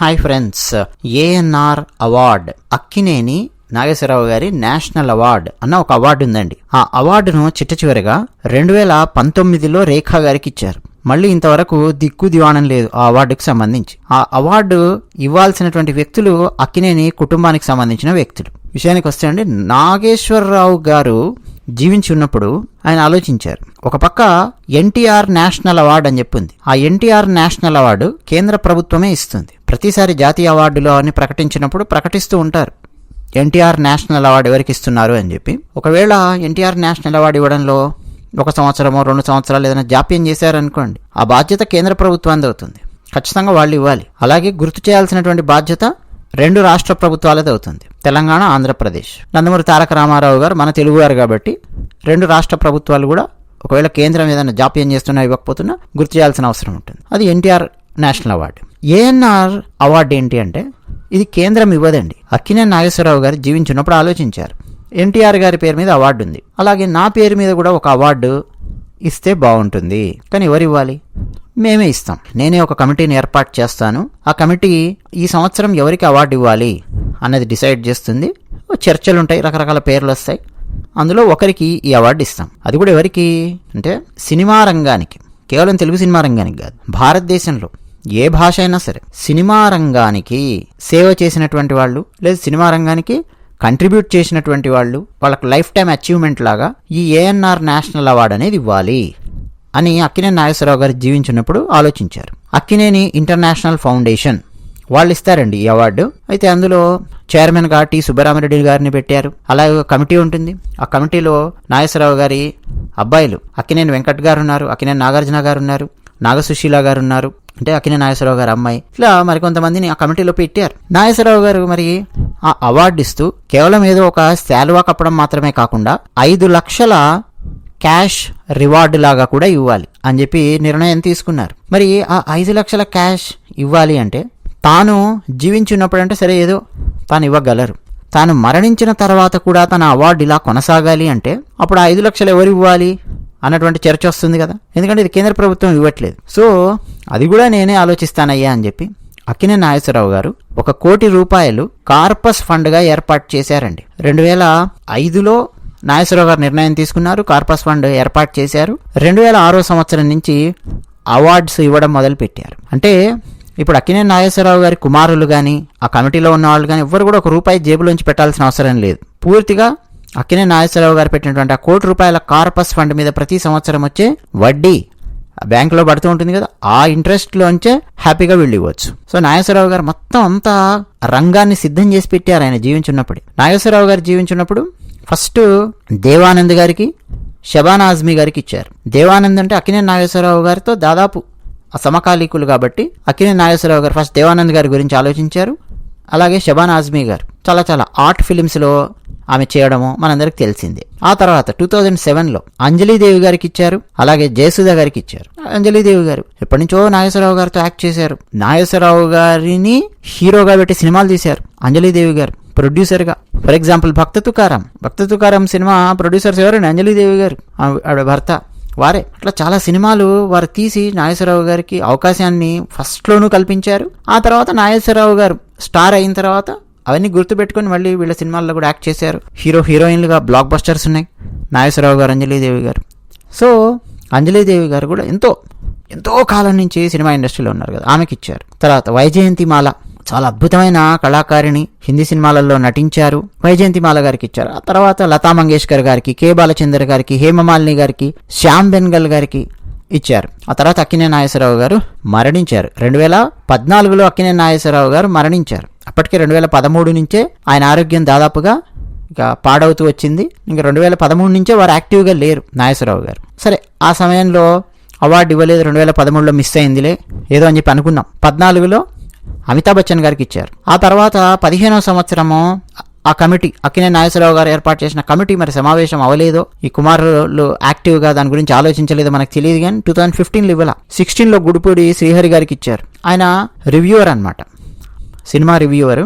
Hi friends ANR award Akkineni Nageswararao గారి national award అన్న ఒక అవార్డు ఉందండి. ఆ అవార్డును చిట్ట చివరిగా రెండు వేల పంతొమ్మిదిలో రేఖా గారికి ఇచ్చారు. మళ్ళీ ఇంతవరకు దిక్కు దివాణం లేదు ఆ అవార్డుకి సంబంధించి. ఆ అవార్డు ఇవ్వాల్సినటువంటి వ్యక్తులు అక్కినేని కుటుంబానికి సంబంధించిన వ్యక్తులు. విషయానికి వస్తే అండి నాగేశ్వరరావు గారు జీవించి ఉన్నప్పుడు ఆయన ఆలోచించారు. ఒక పక్క ఎన్టీఆర్ నేషనల్ అవార్డు అని చెప్పింది. ఆ ఎన్టీఆర్ నేషనల్ అవార్డు కేంద్ర ప్రభుత్వమే ఇస్తుంది. ప్రతిసారి జాతీయ అవార్డులో అని ప్రకటించినప్పుడు ప్రకటిస్తూ ఉంటారు. ఎన్టీఆర్ నేషనల్ అవార్డు ఎవరికి ఇస్తున్నారు అని చెప్పి. ఒకవేళ ఎన్టీఆర్ నేషనల్ అవార్డు ఇవ్వడంలో ఒక సంవత్సరమో రెండు సంవత్సరాలు ఏదైనా జాప్యం చేశారనుకోండి ఆ బాధ్యత కేంద్ర ప్రభుత్వానికి అవుతుంది. ఖచ్చితంగా వాళ్ళు ఇవ్వాలి. అలాగే గుర్తు చేయాల్సినటువంటి బాధ్యత రెండు రాష్ట్ర ప్రభుత్వాలది అవుతుంది తెలంగాణ ఆంధ్రప్రదేశ్. నందమూరి తారక రామారావు గారు మన తెలుగువారు కాబట్టి రెండు రాష్ట్ర ప్రభుత్వాలు కూడా ఒకవేళ కేంద్రం ఏదైనా జాప్యం చేస్తున్నా ఇవ్వకపోతున్నా గుర్తు చేయాల్సిన అవసరం ఉంటుంది. అది NTR national award. ANR award ఏంటి అంటే ఇది కేంద్రం ఇవ్వదండి. అక్కినే నాగేశ్వరరావు గారు జీవించినప్పుడు ఆలోచించారు. ఎన్టీఆర్ గారి పేరు మీద అవార్డు ఉంది. అలాగే నా పేరు మీద కూడా ఒక అవార్డు ఇస్తే బాగుంటుంది. కానీ ఎవరు ఇవ్వాలి? మేమే ఇస్తాం. నేనే ఒక కమిటీని ఏర్పాటు చేస్తాను. ఆ కమిటీ ఈ సంవత్సరం ఎవరికి అవార్డు ఇవ్వాలి అన్నది డిసైడ్ చేస్తుంది. చర్చలు ఉంటాయి రకరకాల పేర్లు వస్తాయి. అందులో ఒకరికి ఈ అవార్డు ఇస్తాం. అది కూడా ఎవరికి? అంటే సినిమా రంగానికి. కేవలం తెలుగు సినిమా రంగానికి కాదు. భారతదేశంలో ఏ భాష అయినా సరే సినిమా రంగానికి సేవ చేసినటువంటి వాళ్ళు లేదా సినిమా రంగానికి కంట్రిబ్యూట్ చేసినటువంటి వాళ్ళు వాళ్ళకి లైఫ్ టైం అచీవ్మెంట్ లాగా ఈ ఏఎన్ఆర్ నేషనల్ అవార్డు అనేది ఇవ్వాలి. అని అక్కినేని నాగేశ్వరరావు గారు జీవించినప్పుడు ఆలోచించారు. అక్కినేని ఇంటర్నేషనల్ ఫౌండేషన్ వాళ్ళు ఇస్తారండి ఈ అవార్డు. అయితే అందులో చైర్మన్గా టి సుబ్బరామరెడ్డి గారిని పెట్టారు. అలాగే ఒక కమిటీ ఉంటుంది. ఆ కమిటీలో నాగేశ్వరరావు గారి అబ్బాయిలు అక్కినేని వెంకట్ గారు ఉన్నారు అక్కినేని నాగార్జున గారు ఉన్నారు నాగసుశీల గారు ఉన్నారు. అంటే అక్కినే నాగేశ్వరరావు గారు అమ్మాయి. ఇట్లా మరికొంతమందిని ఆ కమిటీలో పెట్టారు. నాగేశ్వరరావు గారు మరి ఆ అవార్డు ఇస్తూ కేవలం ఏదో ఒక శాలువా కప్పడం మాత్రమే కాకుండా ఐదు లక్షల క్యాష్ రివార్డు లాగా కూడా ఇవ్వాలి అని చెప్పి నిర్ణయం తీసుకున్నారు. మరి ఆ ఐదు లక్షల క్యాష్ ఇవ్వాలి అంటే తాను జీవించున్నప్పుడు అంటే సరే ఏదో తాను ఇవ్వగలరు. తాను మరణించిన తర్వాత కూడా తన అవార్డు ఇలా కొనసాగాలి అంటే అప్పుడు ఆ ఐదు లక్షలు ఎవరు ఇవ్వాలి అన్నటువంటి చర్చ వస్తుంది కదా. ఎందుకంటే ఇది కేంద్ర ప్రభుత్వం ఇవ్వట్లేదు. సో అది కూడా నేనే ఆలోచిస్తానయ్యా అని చెప్పి అక్కినే నాగేశ్వరరావు గారు ఒక కోటి రూపాయలు కార్పస్ ఫండ్గా ఏర్పాటు చేశారండి. రెండు వేల ఐదులో నాగేశ్వరరావు గారు నిర్ణయం తీసుకున్నారు. కార్పస్ ఫండ్ ఏర్పాటు చేశారు. రెండు వేల ఆరో సంవత్సరం నుంచి అవార్డ్స్ ఇవ్వడం మొదలుపెట్టారు. అంటే ఇప్పుడు అక్కినే నాగేశ్వరరావు గారి కుమారులు కానీ ఆ కమిటీలో ఉన్న వాళ్ళు కానీ ఎవరు కూడా ఒక రూపాయి జేబులోంచి పెట్టాల్సిన అవసరం లేదు. పూర్తిగా అక్కినే నాగేశ్వరరావు గారు పెట్టినటువంటి ఆ కోటి రూపాయల కార్పస్ ఫండ్ మీద ప్రతి సంవత్సరం వచ్చే వడ్డీ ఆ బ్యాంకులో పడుతూ ఉంటుంది కదా ఆ ఇంట్రెస్ట్లోంచే హ్యాపీగా వీళ్ళు ఇవ్వచ్చు సో నాగేశ్వరరావు గారు మొత్తం అంతా రంగాన్ని సిద్ధం చేసి పెట్టారు ఆయన జీవించున్నప్పుడు. నాగేశ్వరరావు గారు జీవించున్నప్పుడు ఫస్ట్ దేవానంద్ గారికి షబానా ఆజ్మీ గారికి ఇచ్చారు. దేవానంద్ అంటే అకినే నాగేశ్వరరావు గారితో దాదాపు సమకాలీకులు కాబట్టి అకినే నాగేశ్వరరావు గారు ఫస్ట్ దేవానంద్ గారి గురించి ఆలోచించారు. అలాగే షబాన్ ఆజ్మీ గారు. చాలా చాలా ఆర్ట్ ఫిలిమ్స్లో ఆమె చేయడము మనందరికి తెలిసిందే. ఆ తర్వాత టూ థౌజండ్ సెవెన్లో అంజలీదేవి గారికి ఇచ్చారు. అలాగే జయసుధ గారికి ఇచ్చారు. అంజలీదేవి గారు ఎప్పటి నుంచో నాగేశ్వరరావు గారితో యాక్ట్ చేశారు. నాగేశ్వరరావు గారిని హీరోగా పెట్టి సినిమాలు తీశారు అంజలీదేవి గారు. ప్రొడ్యూసర్గా. For example Bhakta Tukaram. Bhakta Tukaram cinema producers ఎవరు? అంజలిదేవి గారు. ఆవిడ భర్త. వారే. అట్లా చాలా సినిమాలు వారు తీసి నాగేశ్వరరావు గారికి అవకాశాన్ని ఫస్ట్లోనూ కల్పించారు. ఆ తర్వాత నాగేశ్వరరావు గారు స్టార్ అయిన తర్వాత అవన్నీ గుర్తుపెట్టుకొని మళ్ళీ వీళ్ళ సినిమాల్లో కూడా యాక్ట్ చేశారు. హీరో హీరోయిన్లుగా బ్లాక్ బస్టర్స్ ఉన్నాయి. నాగేశ్వరరావు గారు అంజలిదేవి గారు. సో అంజలిదేవి గారు కూడా ఎంతో ఎంతో కాలం నుంచి సినిమా ఇండస్ట్రీలో ఉన్నారు కదా. ఆమెకి ఇచ్చారు తర్వాత వైజయంతి మాల చాలా అద్భుతమైన కళాకారిణి హిందీ సినిమాలలో నటించారు. వైజయంతి మాల గారికి ఇచ్చారు ఆ తర్వాత లతా మంగేష్కర్ గారికి కె బాలచందర్ గారికి హేమమాలిని గారికి శ్యామ్ బెన్గల్ గారికి ఇచ్చారు. ఆ తర్వాత అక్కినే నాగేశ్వరరావు గారు మరణించారు. రెండు వేల పద్నాలుగులో అక్కినే నాగేశ్వరరావు గారు మరణించారు. అప్పటికే రెండు వేల పదమూడు నుంచే ఆయన ఆరోగ్యం దాదాపుగా ఇక పాడవుతూ వచ్చింది. ఇంకా రెండు వేల పదమూడు నుంచే వారు యాక్టివ్గా లేరు నాగేశ్వరరావు గారు. సరే ఆ సమయంలో అవార్డు ఇవ్వలేదు. రెండు వేల పదమూడులో మిస్ అయిందిలే. ఏదో అని చెప్పి అనుకున్నాం. పద్నాలుగులో అమితాబ్ బచ్చన్ గారికి ఇచ్చారు. ఆ తర్వాత పదిహేనవ సంవత్సరము ఆ కమిటీ అక్కినే నాగేశ్వరరావు గారు ఏర్పాటు చేసిన కమిటీ మరి సమావేశం అవ్వలేదు. ఈ కుమారులు యాక్టివ్గా దాని గురించి ఆలోచించలేదు మనకు తెలియదు కానీ టూ థౌజండ్ ఫిఫ్టీన్లో ఇవ్వాల సిక్స్టీన్లో గుడిపూడి శ్రీహరి గారికి ఇచ్చారు. ఆయన రివ్యూవర్ అనమాట సినిమా రివ్యూవర్.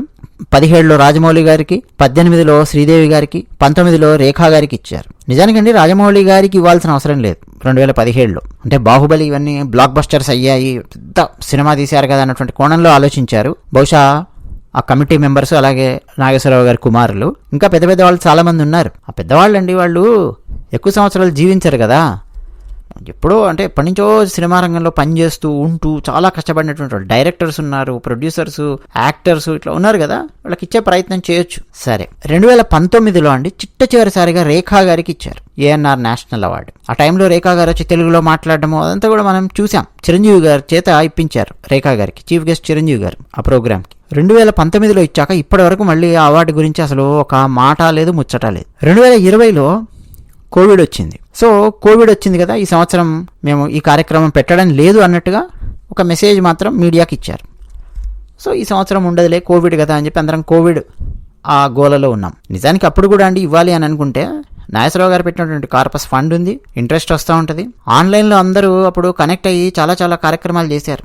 పదిహేడులో రాజమౌళి గారికి పద్దెనిమిదిలో శ్రీదేవి గారికి పంతొమ్మిదిలో రేఖా గారికి ఇచ్చారు. నిజానికండి రాజమౌళి గారికి ఇవ్వాల్సిన అవసరం లేదు. రెండు వేల పదిహేడులో. అంటే బాహుబలి ఇవన్నీ బ్లాక్ బస్టర్స్ అయ్యాయి పెద్ద సినిమా తీశారు కదా అన్నటువంటి కోణంలో ఆలోచించారు. బహుశా ఆ కమిటీ మెంబర్స్ అలాగే నాగేశ్వరరావు గారి కుమారులు. ఇంకా పెద్ద పెద్ద వాళ్ళు చాలామంది ఉన్నారు. ఆ పెద్దవాళ్ళు అండి వాళ్ళు ఎక్కువ సంవత్సరాలు జీవించరు కదా. ఎప్పుడో అంటే ఎప్పటి నుంచో సినిమా రంగంలో పనిచేస్తూ ఉంటూ చాలా కష్టపడినటువంటి వాళ్ళు. డైరెక్టర్స్ ఉన్నారు ప్రొడ్యూసర్స్ యాక్టర్స్ ఇట్లా ఉన్నారు కదా వాళ్ళకి ఇచ్చే ప్రయత్నం చేయొచ్చు. సరే రెండు వేల పంతొమ్మిదిలో అండి చిట్ట చివరిసారిగా రేఖా గారికి ఇచ్చారు ఏఎన్ఆర్ నేషనల్ అవార్డు. ఆ టైంలో రేఖా గారు వచ్చి తెలుగులో మాట్లాడడము అదంతా కూడా మనం చూసాం. చిరంజీవి గారి చేత ఇప్పించారు రేఖా గారికి చీఫ్ గెస్ట్ చిరంజీవి గారు ఆ ప్రోగ్రామ్కి. రెండు వేల పంతొమ్మిదిలో ఇచ్చాక ఇప్పటి వరకు మళ్ళీ ఆ అవార్డు గురించి అసలు ఒక మాట లేదు ముచ్చట లేదు. రెండు వేల ఇరవైలో కోవిడ్ వచ్చింది. సో కోవిడ్ వచ్చింది కదా ఈ సంవత్సరం మేము ఈ కార్యక్రమం పెట్టడం లేదు అన్నట్టుగా ఒక మెసేజ్ మాత్రం మీడియాకి ఇచ్చారు. సో ఈ సంవత్సరం ఉండదులే కోవిడ్ కదా అని చెప్పి అందరం కోవిడ్ ఆ గోలలో ఉన్నాం. నిజానికి అప్పుడు కూడా అండి ఇవ్వాలి అని అనుకుంటే నాగేశ్వరరావు గారు పెట్టినటువంటి కార్పస్ ఫండ్ ఉంది ఇంట్రెస్ట్ వస్తూ ఉంటుంది. ఆన్లైన్లో అందరూ అప్పుడు కనెక్ట్ అయ్యి చాలా చాలా కార్యక్రమాలు చేశారు.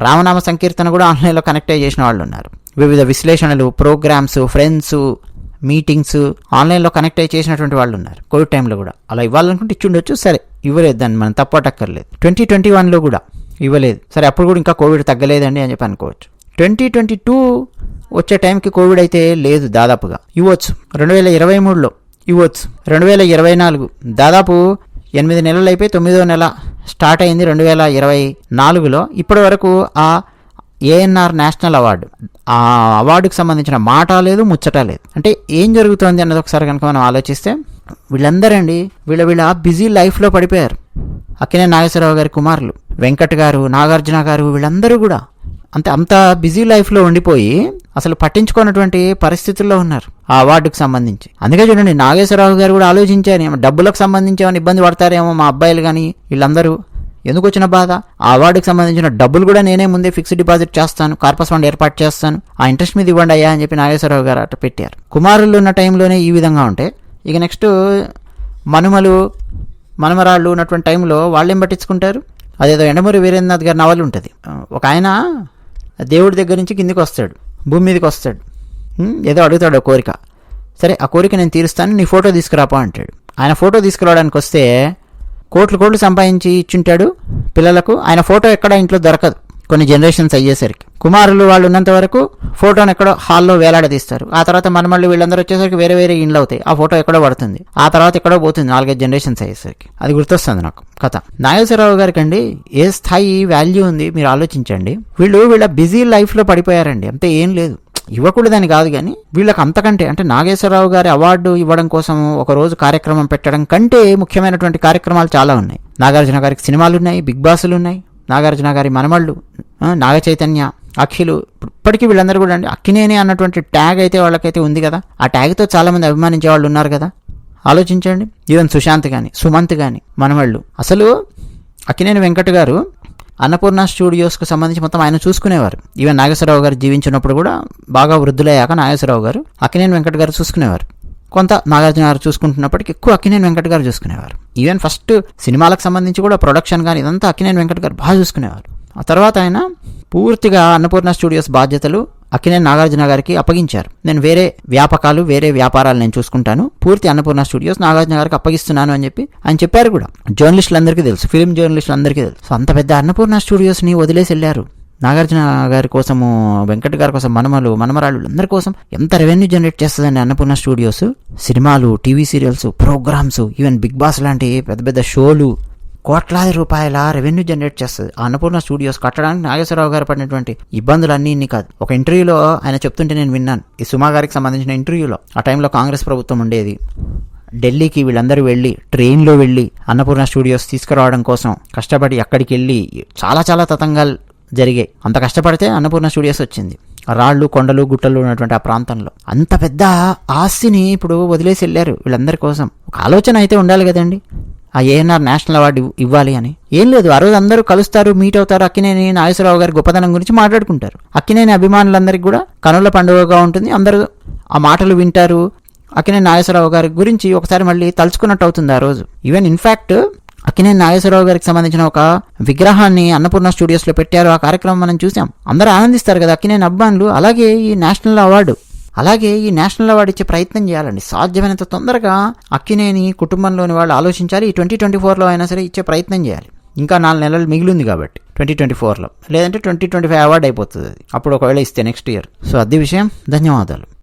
రామనామ సంకీర్తన కూడా ఆన్లైన్లో కనెక్ట్ అయ్యి చేసిన వాళ్ళు ఉన్నారు. వివిధ విశ్లేషణలు ప్రోగ్రామ్స్ ఫ్రెండ్స్ మీటింగ్స్ ఆన్లైన్లో కనెక్ట్ అయ్యి చేసినటువంటి వాళ్ళు ఉన్నారు. కోవిడ్ టైంలో కూడా. అలా ఇవ్వాలనుకుంటే ఇచ్చుండొచ్చు. సరే ఇవ్వలేదు దాన్ని మనం తప్పటక్కర్లేదు ట్వంటీ ట్వంటీ వన్లో కూడా ఇవ్వలేదు. సరే అప్పుడు కూడా ఇంకా కోవిడ్ తగ్గలేదండి అని చెప్పి అనుకోవచ్చు. ట్వంటీ ట్వంటీ టూ వచ్చే టైంకి కోవిడ్ అయితే లేదు దాదాపుగా. ఇవ్వచ్చు. రెండు వేల ఇరవై మూడులో ఇవ్వచ్చు. రెండు వేల ఇరవై నాలుగు దాదాపు ఎనిమిది నెలలు అయిపోయి తొమ్మిదో నెల స్టార్ట్ అయింది. రెండు వేల ఇరవై నాలుగులో ఇప్పటి వరకు ఆ ఏఎన్ఆర్ నేషనల్ అవార్డు ఆ అవార్డుకి సంబంధించిన మాట లేదు ముచ్చట లేదు. అంటే ఏం జరుగుతోంది అన్నది ఒకసారి కనుక మనం ఆలోచిస్తే వీళ్ళందరండి వీళ్ళ వీళ్ళ బిజీ లైఫ్లో పడిపోయారు. అక్కినే నాగేశ్వరరావు గారి కుమారులు వెంకట్ గారు నాగార్జున గారు వీళ్ళందరూ కూడా అంతే అంత బిజీ లైఫ్లో ఉండిపోయి అసలు పట్టించుకున్నటువంటి పరిస్థితుల్లో ఉన్నారు ఆ అవార్డుకు సంబంధించి. అందుకే చూడండి నాగేశ్వరరావు గారు కూడా ఆలోచించారు ఏమో డబ్బులకు సంబంధించి ఏమైనా ఇబ్బంది పడతారేమో మా అబ్బాయిలు కానీ వీళ్ళందరూ. ఎందుకు వచ్చిన బాధ? ఆ అవార్డుకి సంబంధించిన డబ్బులు కూడా నేనే ముందే ఫిక్స్డ్ డిపాజిట్ చేస్తాను కార్పస్ ఫండ్ ఏర్పాటు చేస్తాను ఆ ఇంట్రెస్ట్ మీద ఇవ్వండి అయ్యా అని చెప్పి నాగేశ్వరరావు గారు అట్ట పెట్టారు. కుమారులు ఉన్న టైంలోనే ఈ విధంగా ఉంటే ఇక నెక్స్ట్ మనుమలు మనమరాళ్ళు ఉన్నటువంటి టైంలో వాళ్ళేం పట్టించుకుంటారు? అదేదో ఎండమూరి వీరేంద్రనాథ్ గారి నవలు ఉంటుంది. ఒక ఆయన దేవుడి దగ్గర నుంచి కిందికి వస్తాడు భూమి మీదకి వస్తాడు. ఏదో అడుగుతాడు ఆ కోరిక. సరే ఆ కోరిక నేను తీరుస్తాను నీ ఫోటో తీసుకురాపా అంటాడు. ఆయన ఫోటో తీసుకురావడానికి వస్తే కోట్లు కోట్లు సంపాదించి ఇచ్చుంటాడు పిల్లలకు. ఆయన ఫోటో ఎక్కడ ఇంట్లో దొరకదు కొన్ని జనరేషన్స్ అయ్యేసరికి. కుమారులు వాళ్ళు ఉన్నంత వరకు ఫోటోని ఎక్కడో హాల్లో వేలాడదీస్తారు. ఆ తర్వాత మనమళ్ళు వీళ్ళందరూ వచ్చేసరికి వేరే వేరే ఇండ్లు అవుతాయి. ఆ ఫోటో ఎక్కడో పడుతుంది. ఆ తర్వాత ఎక్కడో పోతుంది నాలుగైదు జనరేషన్స్ అయ్యేసరికి. అది గుర్తొస్తుంది నాకు. కథ. నాగేశ్వరరావు గారికి అండి ఏ స్థాయి వాల్యూ ఉంది మీరు ఆలోచించండి. వీళ్ళు వీళ్ళ బిజీ లైఫ్లో పడిపోయారండి. అంతే ఏం లేదు. ఇవ్వకూడదని కాదు కానీ వీళ్ళకి అంతకంటే అంటే నాగేశ్వరరావు గారి అవార్డు ఇవ్వడం కోసం ఒక రోజు కార్యక్రమం పెట్టడం కంటే ముఖ్యమైనటువంటి కార్యక్రమాలు చాలా ఉన్నాయి. నాగార్జున గారికి సినిమాలు ఉన్నాయి బిగ్ బాసులు ఉన్నాయి నాగార్జున గారి మనమళ్ళు నాగ చైతన్య అఖిలు ఇప్పటికీ వీళ్ళందరూ కూడా అండి. అక్కినేని అన్నటువంటి ట్యాగ్ అయితే వాళ్ళకైతే ఉంది కదా. ఆ ట్యాగ్తో చాలామంది అభిమానించే వాళ్ళు ఉన్నారు కదా. ఆలోచించండి. ఈవెన్ సుశాంత్ కానీ సుమంత్ కానీ మనవాళ్ళు అసలు అక్కినేని వెంకట్ గారు అన్నపూర్ణ స్టూడియోస్కి సంబంధించి మొత్తం ఆయన చూసుకునేవారు. ఈవెన్ నాగేశ్వరరావు గారు జీవించినప్పుడు కూడా బాగా వృద్ధులయ్యాక నాగేశ్వరరావు గారు అక్కినేని వెంకట గారు చూసుకునేవారు. కొంత నాగార్జున గారు చూసుకుంటున్నప్పటికీ ఎక్కువ అక్కినేని వెంకట గారు చూసుకునేవారు. ఈవెన్ ఫస్ట్ సినిమాలకు సంబంధించి కూడా ప్రొడక్షన్ కానీ ఇదంతా అక్కినేని వెంకట గారు బాగా చూసుకునేవారు. ఆ తర్వాత ఆయన పూర్తిగా అన్నపూర్ణ స్టూడియోస్ బాధ్యతలు అక్కినేని నాగార్జున గారికి అప్పగించారు. నేను వేరే వ్యాపకాలు వేరే వ్యాపారాలు నేను చూసుకుంటాను. పూర్తి అన్నపూర్ణ స్టూడియోస్ నాగార్జున గారికి అప్పగిస్తున్నాను అని చెప్పి ఆయన చెప్పారు కూడా. జర్నలిస్టులందరికీ తెలుసు ఫిల్మ్ జర్నలిస్టులందరికీ తెలుసు. సో అంత పెద్ద అన్నపూర్ణ స్టూడియోస్ని వదిలేసి వెళ్ళారు. నాగార్జున గారి కోసము వెంకట్ గారి కోసం మనమలు మనమరాళ్ళు అందరి కోసం ఎంత రెవెన్యూ జనరేట్ చేస్తుందండి అన్నపూర్ణ స్టూడియోస్? సినిమాలు TV serials programmes even Bigg Boss లాంటి పెద్ద పెద్ద షోలు. కోట్లాది రూపాయల రెవెన్యూ జనరేట్ చేస్తుంది. ఆ అన్నపూర్ణ స్టూడియోస్ కట్టడానికి నాగేశ్వరరావు గారు పడినటువంటి ఇబ్బందులన్నీ ఇన్ని కాదు. ఒక ఇంటర్వ్యూలో ఆయన చెప్తుంటే నేను విన్నాను. ఈ సుమా గారికి సంబంధించిన ఇంటర్వ్యూలో. ఆ టైంలో కాంగ్రెస్ ప్రభుత్వం ఉండేది. ఢిల్లీకి వీళ్ళందరూ వెళ్ళి ట్రైన్లో వెళ్ళి అన్నపూర్ణ స్టూడియోస్ తీసుకురావడం కోసం కష్టపడి అక్కడికి వెళ్ళి చాలా చాలా తతంగాలు జరిగాయి. అంత కష్టపడితే అన్నపూర్ణ స్టూడియోస్ వచ్చింది. రాళ్ళు కొండలు గుట్టలు ఉన్నటువంటి ఆ ప్రాంతంలో. అంత పెద్ద ఆస్తిని ఇప్పుడు వదిలేసి వెళ్ళారు వీళ్ళందరి కోసం. ఒక ఆలోచన అయితే ఉండాలి కదండి. ఆ ఏఎన్ఆర్ నేషనల్ అవార్డు ఇవ్వాలి అని. ఏం లేదు ఆ రోజు అందరూ కలుస్తారు మీట్ అవుతారు అక్కినేని నాగేశ్వరరావు గారి గొప్పతనం గురించి మాట్లాడుకుంటారు. అక్కినేని అభిమానులందరికీ కూడా కనుల పండుగగా ఉంటుంది. అందరూ ఆ మాటలు వింటారు. అక్కినేని నాగేశ్వరరావు గారి గురించి ఒకసారి మళ్ళీ తలుచుకున్నట్టు అవుతుంది ఆ రోజు. ఈవెన్ ఇన్ఫ్యాక్ట్ అక్కినేని నాగేశ్వరరావు గారికి సంబంధించిన ఒక విగ్రహాన్ని అన్నపూర్ణ స్టూడియోస్లో పెట్టారు. ఆ కార్యక్రమం మనం చూసాం. అందరూ ఆనందిస్తారు కదా అక్కినేని అభిమానులు. అలాగే ఈ నేషనల్ అవార్డు అలాగే ఈ నేషనల్ అవార్డు ఇచ్చే ప్రయత్నం చేయాలండి. సాధ్యమైనంత తొందరగా అక్కినేని కుటుంబంలోని వాళ్ళు ఆలోచించాలి. ఈ ట్వంటీ ట్వంటీ ఫోర్లో అయినా సరే ఇచ్చే ప్రయత్నం చేయాలి. ఇంకా నాలుగు నెలలు మిగిలింది కాబట్టి ట్వంటీ ట్వంటీ ఫోర్లో. లేదంటే ట్వంటీ ట్వంటీ ఫైవ్ అవార్డు అయిపోతుంది అది. అప్పుడు ఒకవేళ ఇస్తే నెక్స్ట్ ఇయర్. సో అది విషయం. ధన్యవాదాలు.